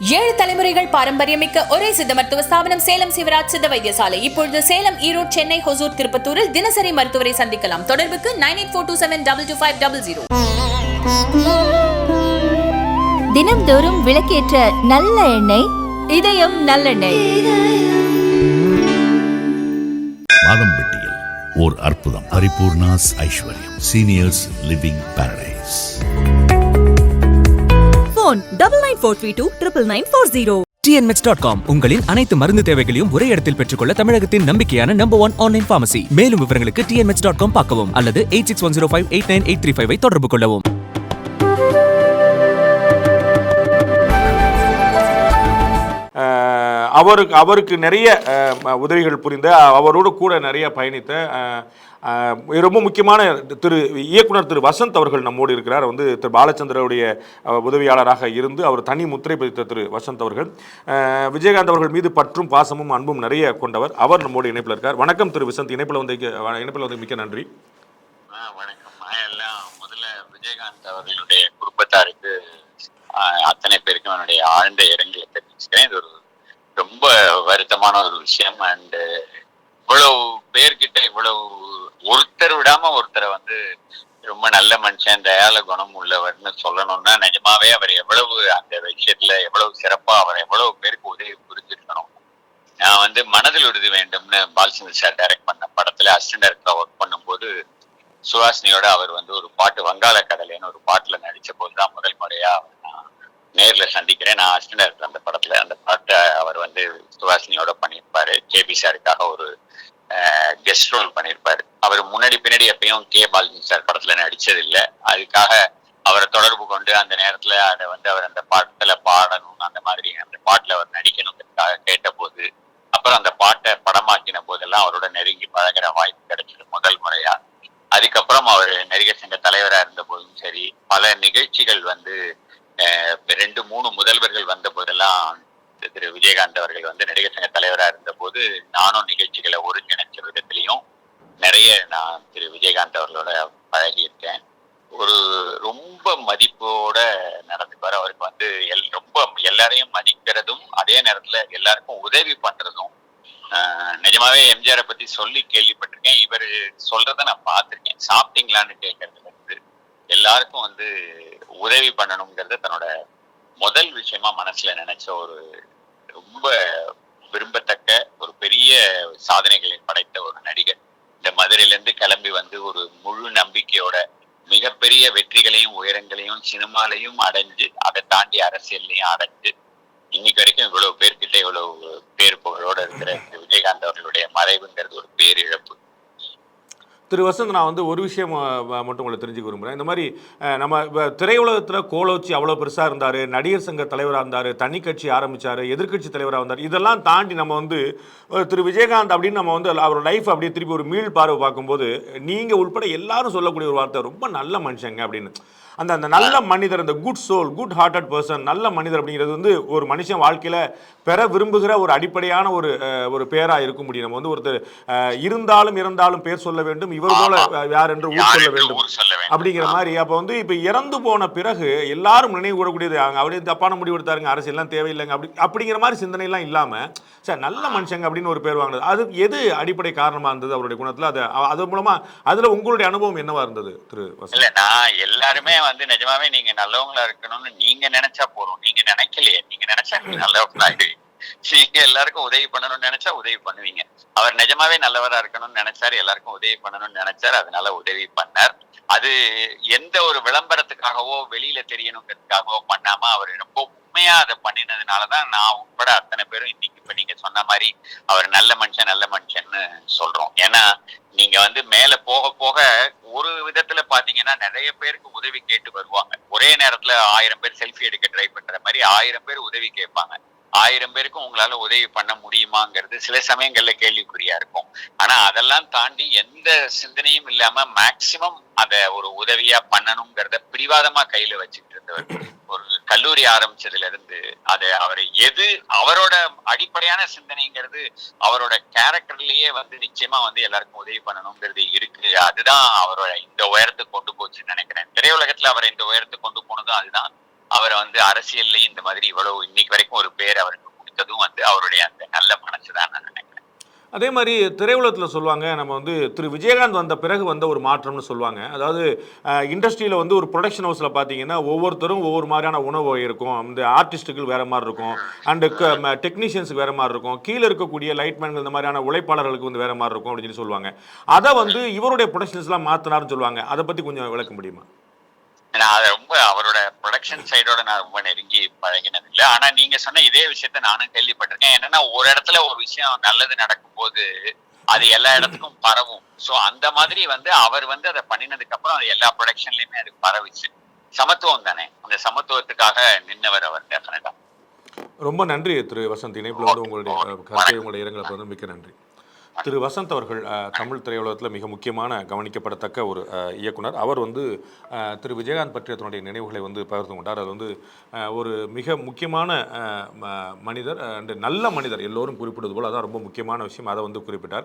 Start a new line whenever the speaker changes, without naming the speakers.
ஏழு தலைமுறைகள் பாரம்பரியமிக்க ஒரே சித்த மருத்துவ ஸ்தாபனம் சேலம் சிவராஜ் சித்த வைத்தியசாலை. இப்பொழுது சேலம் ஈரோடு சென்னை ஹொசூர் திருப்பத்தூரில் தினசரி மருத்துவரை சந்திக்கலாம். தொடர்புக்கு nine eight four two seven double two five double zero.
தினம்தோறும் விளக்கேற்ற நல்ல எண்ணெய் இதயம் நல்லெண்ணெய்.
மாதம்பட்டியில் ஓர் அற்புதம். Paripoorna's Aishwaryam. Seniors living paradise
phone double nine four three two triple nine four zero
TNMeds dot com உங்களின் அனைத்து மருந்து தேவைகளையும் ஒரே இடத்தில் பெற்றுக்கொள்ள தமிழகத்தின் நம்பிக்கையான நம்பர் ஒன் ஆன்லைன் பார்மசி மேலும் விவரங்களுக்கு டிஎன்மெட்ஸ்.காம் பார்க்கவும் அல்லது eight six one zero five eight nine eight three five தொடர்பு கொள்ளவும்.
அவருக்கு அவருக்கு நிறைய உதவிகள் புரிந்த அவரோடு கூட நிறைய பயணித்த ரொம்ப முக்கியமான திரு இயக்குனர் திரு வசந்த் அவர்கள் நம்மோடு இருக்கிறார். வந்து திரு பாலச்சந்திரனுடைய உதவியாளராக இருந்து அவர் தனி முத்திரை பதித்த திரு வசந்த் அவர்கள். விஜயகாந்த் அவர்கள் மீது பற்றும் பாசமும் அன்பும் நிறைய கொண்டவர். அவர் நம்மோடு இணைப்பில் இருக்கார். வணக்கம் திரு வசந்த். இணைப்பில் வந்து இணைப்பில் வந்து மிக்க நன்றி.
ஆ, வணக்கம். எல்லாம் முதல்ல விஜயகாந்த் அவர்களுடைய குடும்பத்தாருக்கு அத்தனை பேருக்கும் என்னுடைய ஆழ்ந்த இரங்கலை தெரிவிச்சுக்கிறேன். இது ஒரு ரொம்ப வருத்தமான ஒரு விஷயம். அண்டு இவ்வளவு பேர்கிட்ட இவ்வளவு ஒருத்தர் விடாம ஒருத்தரை வந்து ரொம்ப நல்ல மனுஷன் தயால குணம் உள்ளவர்னு சொல்லணும்னா நிஜமாவே அவர் எவ்வளவு அந்த விஷயத்துல எவ்வளவு சிறப்பா அவர் எவ்வளவு பேருக்கு உதவி புரிஞ்சிருக்கணும். நான் வந்து மனதில் உறுதி வேண்டும்னு பாலச்சந்திர சார் டைரக்ட் பண்ண படத்துல அசிஸ்டன்ட் டைரக்டரா ஒர்க் பண்ணும்போது சுஹாசினியோட அவர் வந்து ஒரு பாட்டு வங்காள கடலைன்னு ஒரு பாட்டுல நடிச்ச போதுதான் முதல் முறையா நான் நேர்ல சந்திக்கிறேன். நான் அசிஸ்டன்ட் டைரக்டர் அந்த படத்துல அந்த வந்து சுஹாசினியோட பண்ணியிருப்பாரு. கேபி சாருக்காக ஒரு கெஸ்ட் ரோல் பண்ணியிருப்பாரு. அவர் முன்னாடி பின்னாடி எப்பயும் கே பாலஜி சார் படத்துல நடிச்சது இல்லை அதுக்காக அவரை தொடர்பு கொண்டு அந்த நேரத்துல அதை வந்து அவர் அந்த பாட்டுல பாடணும் அந்த மாதிரி அந்த பாட்டுல அவர் நடிக்கணுங்கிறதுக்காக கேட்டபோது அப்புறம் அந்த பாட்டை படமாக்கின போதெல்லாம் அவரோட நெருங்கி பழகிற வாய்ப்பு கிடைச்சது முதல் முறையா. அதுக்கப்புறம் அவர் நடிகர் சங்க தலைவரா இருந்த போதும் சரி பல நிகழ்ச்சிகள் வந்து ரெண்டு மூணு முதல்வர்கள் வந்த போதெல்லாம் திரு விஜயகாந்த் அவர்கள் வந்து நடிகர் சங்க தலைவராக இருந்த போது நானும் நிகழ்ச்சிகளை ஒருங்கிணைச்ச விதத்திலையும் நிறைய நான் திரு விஜயகாந்த் அவர்களோட பழகியிருக்கேன். ஒரு ரொம்ப மதிப்போட நடந்துப்பார். அவருக்கு வந்து எல் ரொம்ப எல்லாரையும் மதிக்கிறதும் அதே நேரத்துல எல்லாருக்கும் உதவி பண்றதும் நிஜமாவே எம்ஜிஆரை பத்தி சொல்லி கேள்விப்பட்டிருக்கேன். இவர் சொல்றத நான் பார்த்திருக்கேன். சாப்பிட்டீங்களான்னு கேட்கறதுல இருந்து எல்லாருக்கும் வந்து உதவி பண்ணணுங்கிறத தன்னோட முதல் விஷயமா மனசுல நினைச்ச ஒரு ரொம்ப விரும்பத்தக்க ஒரு பெரிய சாதனைகளை படைத்த ஒரு நடிகர். இந்த மதுரையில இருந்து கிளம்பி வந்து ஒரு முழு நம்பிக்கையோட மிகப்பெரிய வெற்றிகளையும் உயரங்களையும் சினிமாலையும் அடைஞ்சு அதை தாண்டி அரசியல்லையும் அடைஞ்சு இன்னைக்கு வரைக்கும் இவ்வளவு பேர்கிட்ட இவ்வளவு பேர் புகழோட இருக்கிற இந்த விஜயகாந்த் அவர்களுடைய மறைவுங்கிறது ஒரு பேரிழப்பு
திரு வசந்த் நான் வந்து ஒரு விஷயம் மட்டும் உங்களை தெரிஞ்சுக்க விரும்புகிறேன் இந்த மாதிரி நம்ம திரையுலகத்தில் கோலோச்சி அவ்வளோ பெருசாக இருந்தார் நடிகர் சங்க தலைவராக இருந்தார் தனி கட்சி ஆரம்பித்தார் எதிர்கட்சி தலைவராக இருந்தார் இதெல்லாம் தாண்டி நம்ம வந்து திரு விஜயகாந்த் அப்படின்னு நம்ம வந்து அவர் லைஃப் அப்படியே திருப்பி ஒரு மீள் பார்வை பார்க்கும்போது நீங்கள் உள்பட எல்லாரும் சொல்லக்கூடிய ஒரு வார்த்தை ரொம்ப நல்ல மனுஷங்க அப்படின்னு. அந்த அந்த நல்ல மனிதர் அந்த good soul good hearted person நல்ல மனிதர் அப்படிங்கிறது வந்து ஒரு மனுஷன் வாழ்க்கையில் பெற விரும்புகிற ஒரு அடிப்படையான ஒரு ஒரு பேராக இருக்க முடியும். நம்ம வந்து ஒருத்தர் இருந்தாலும் இறந்தாலும் பேர் சொல்ல வேண்டும் இவர் போல யார் என்று ஊர் சொல்ல வேண்டும். அப்படிங்கிற மாதிரி. அப்போ வந்து இப்போ இறந்து போன பிறகு எல்லாரும் நினைவு கூடக்கூடியது அவங்க அப்படியே தப்பான முடிவு எடுத்தாருங்க அரசியல்லாம் தேவையில்லைங்க அப்படி அப்படிங்கிற மாதிரி சிந்தனைலாம் இல்லாமல் சார் நல்ல மனுஷங்க அப்படின்னு ஒரு பேர் வாங்கினது. அது எது அடிப்படை காரணமாக இருந்தது அவருடைய குணத்தில்? அது அது மூலமாக அதில் உங்களுடைய அனுபவம் என்னவா இருந்தது திரு
இல்ல நான் எல்லாருமே வந்து நிஜமாவே நீங்க நல்லவங்களா இருக்கணும்னு நீங்க நினைச்சா போறோம் நீங்க நினைக்கலையே நீங்க நினைச்சா நீங்க நல்லவங்களா நீங்க எல்லாருக்கும் உதவி பண்ணணும்னு நினைச்சா உதவி பண்ணுவீங்க. அவர் நிஜமாவே நல்லவரா இருக்கணும்னு நினைச்சாரு எல்லாருக்கும் உதவி பண்ணணும்னு நினைச்சாரு அதனால உதவி பண்ணார். அது எந்த ஒரு விளம்பரத்துக்காகவோ வெளியில தெரியணுங்கிறதுக்காகவோ பண்ணாம அவர் ரொம்ப உண்மையா அதை பண்ணினதுனாலதான் நான் உட்பட அத்தனை பேரும் இன்னைக்கு இப்ப நீங்க சொன்ன மாதிரி அவர் நல்ல மனுஷன் நல்ல மனுஷன்னு சொல்றோம். ஏன்னா நீங்க வந்து மேல போக போக ஒரு விதத்துல பாத்தீங்கன்னா நிறைய பேருக்கு உதவி கேட்டு வருவாங்க. ஒரே நேரத்துல ஆயிரம் பேர் செல்ஃபி எடுக்க ட்ரை பண்ற மாதிரி ஆயிரம் பேர் உதவி கேட்பாங்க. ஆயிரம் பேருக்கும் உங்களால உதவி பண்ண முடியுமாங்கிறது சில சமயங்கள்ல கேள்விக்குறியா இருக்கும். ஆனா அதெல்லாம் தாண்டி எந்த சிந்தனையும் இல்லாம மேக்சிமம் அத ஒரு உதவியா பண்ணணுங்கிறத பிடிவாதமா கையில வச்சுட்டு இருந்தவர். ஒரு கல்லூரி ஆரம்பிச்சதுல இருந்து அது அவர் எது அவரோட அடிப்படையான சிந்தனைங்கிறது அவரோட கேரக்டர்லயே வந்து நிச்சயமா வந்து எல்லாருக்கும் உதவி பண்ணணுங்கிறது இருக்கு. அதுதான் அவரோட இந்த உயரத்துக்கு கொண்டு போச்சுன்னு நினைக்கிறேன். திரையுலகத்துல அவரை இந்த உயரத்துக்கு கொண்டு போனதும் அதுதான். அவரை வந்து அரசியல்லையும் இந்த மாதிரி இவ்வளவு இன்னைக்கு வரைக்கும் ஒரு பேர் அவருக்கு கொடுத்ததும் வந்து அவருடைய அந்த நல்ல மனசு தான் நான் நினைக்கிறேன்.
அதே மாதிரி திரையுலகத்தில் சொல்லுவாங்க நம்ம வந்து திரு விஜயகாந்த் வந்த பிறகு வந்த ஒரு மாற்றம்னு சொல்லுவாங்க. அதாவது இண்டஸ்ட்ரியில் வந்து ஒரு ப்ரொடக்ஷன் ஹவுஸில் பார்த்தீங்கன்னா ஒவ்வொருத்தரும் ஒவ்வொரு மாதிரியான உணவு இருக்கும் இந்த ஆர்டிஸ்ட்டுகள் வேறு மாதிரி இருக்கும். அண்டு டெக்னீஷியன்ஸுக்கு வேறு மாதிரி இருக்கும். கீழே இருக்கக்கூடிய லைட்மேன்கள் இந்த மாதிரியான உழைப்பாளர்களுக்கு வந்து வேறு மாதிரி இருக்கும் அப்படின்னு சொல்லி சொல்லுவாங்க. அதை வந்து இவருடைய ப்ரொடக்ஷன்ஸ்லாம் மாற்றினாருன்னு சொல்லுவாங்க. அதை பற்றி கொஞ்சம் விளக்க முடியுமா?
நான் அதை ரொம்ப அவரோட ப்ரொடக்ஷன் சைடோட நான் ரொம்ப நெருங்கி பழகினது இல்லை ஆனா நீங்க சொன்ன இதே விஷயத்த நானும் கேள்விப்பட்டிருக்கேன். என்னன்னா ஒரு இடத்துல ஒரு விஷயம் நல்லது நடக்கும்போது அது எல்லா இடத்துக்கும் பரவும். சோ அந்த மாதிரி வந்து அவர் வந்து அதை பண்ணினதுக்கு அப்புறம் அது எல்லா ப்ரொடக்ஷன்லயுமே அது பரவிச்சு. சமத்துவம் தானே? அந்த சமத்துவத்துக்காக நின்னவர் அவர் டெஃபினட்டா
ரொம்ப நன்றி திரு வசந்த். இணைப்பில் வந்து உங்களுடைய கருத்தை உங்களுடைய இரங்கலை வந்து மிக்க நன்றி. திரு வசந்த் அவர்கள் தமிழ் திரையுலகத்தில் மிக முக்கியமான கவனிக்கப்படத்தக்க ஒரு இயக்குனர். அவர் வந்து திரு விஜயகாந்த் பற்றிய தன்னுடைய நினைவுகளை வந்து பகிர்ந்து கொண்டார். அது வந்து ஒரு மிக முக்கியமான ம- மனிதர் அண்டு நல்ல மனிதர். எல்லோரும் குறிப்பிடுவது போல் அதான் ரொம்ப முக்கியமான விஷயம். அதை வந்து குறிப்பிட்டார்.